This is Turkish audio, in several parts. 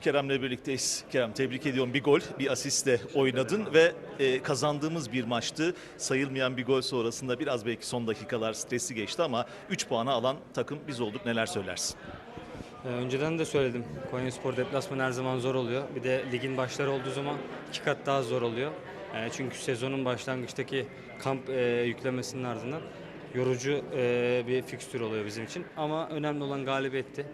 Kerem'le birlikteyiz. Kerem tebrik ediyorum. Bir gol, bir asistle oynadın ve e, kazandığımız bir maçtı. Sayılmayan bir gol sonrasında biraz belki son dakikalar stresli geçti ama 3 puanı alan takım biz olduk. Neler söylersin? Ee, Önceden de söyledim. Konyaspor deplasmanı her zaman zor oluyor. Bir de ligin başları olduğu zaman iki kat daha zor oluyor. Ee, Çünkü sezonun başlangıçtaki kamp e, yüklemesinin ardından yorucu e, bir fikstür oluyor bizim için. Ama önemli olan galibiyetti.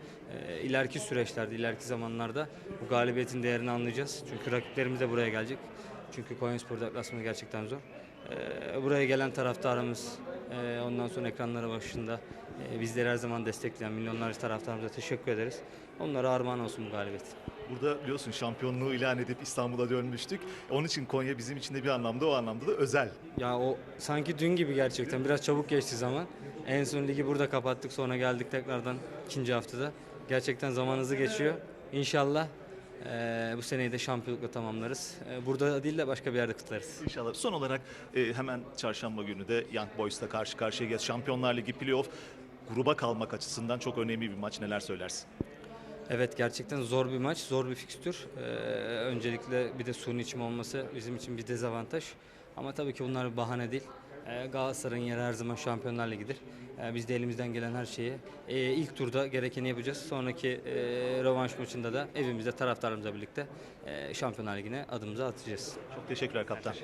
E, İleriki süreçlerde, ileriki zamanlarda bu galibiyetin değerini anlayacağız. Çünkü rakiplerimiz de buraya gelecek. Çünkü Konyaspor deplasmanı gerçekten zor. E, Buraya gelen taraftarımız, e, ondan sonra ekranları başında e, bizleri her zaman destekleyen milyonlarca taraftarımıza teşekkür ederiz. Onlara armağan olsun bu galibiyet. Burada biliyorsun şampiyonluğu ilan edip İstanbul'a dönmüştük. Onun için Konya bizim için de bir anlamda o anlamda da özel. Ya o sanki dün gibi gerçekten biraz çabuk geçti zaman. En son ligi burada kapattık sonra geldik tekrardan ikinci haftada. Gerçekten zaman hızlı geçiyor. İnşallah e, bu seneyi de şampiyonlukla tamamlarız. E, burada değil de başka bir yerde kutlarız. İnşallah. Son olarak e, hemen çarşamba günü de Young Boys'la karşı karşıya geleceğiz. Şampiyonlar Ligi playoff gruba kalmak açısından çok önemli bir maç. Neler söylersin? Evet gerçekten zor bir maç, zor bir fikstür. Ee, öncelikle bir de suni içim olması bizim için bir dezavantaj. Ama tabii ki bunlar bir bahane değil. Ee, Galatasaray'ın yeri her zaman Şampiyonlar Ligi'dir. Ee, biz de elimizden gelen her şeyi e, ilk turda gerekeni yapacağız. Sonraki e, rövanş maçında da evimizde taraftarlarımızla birlikte e, Şampiyonlar Ligi'ne adımımızı atacağız. Çok teşekkürler kaptan.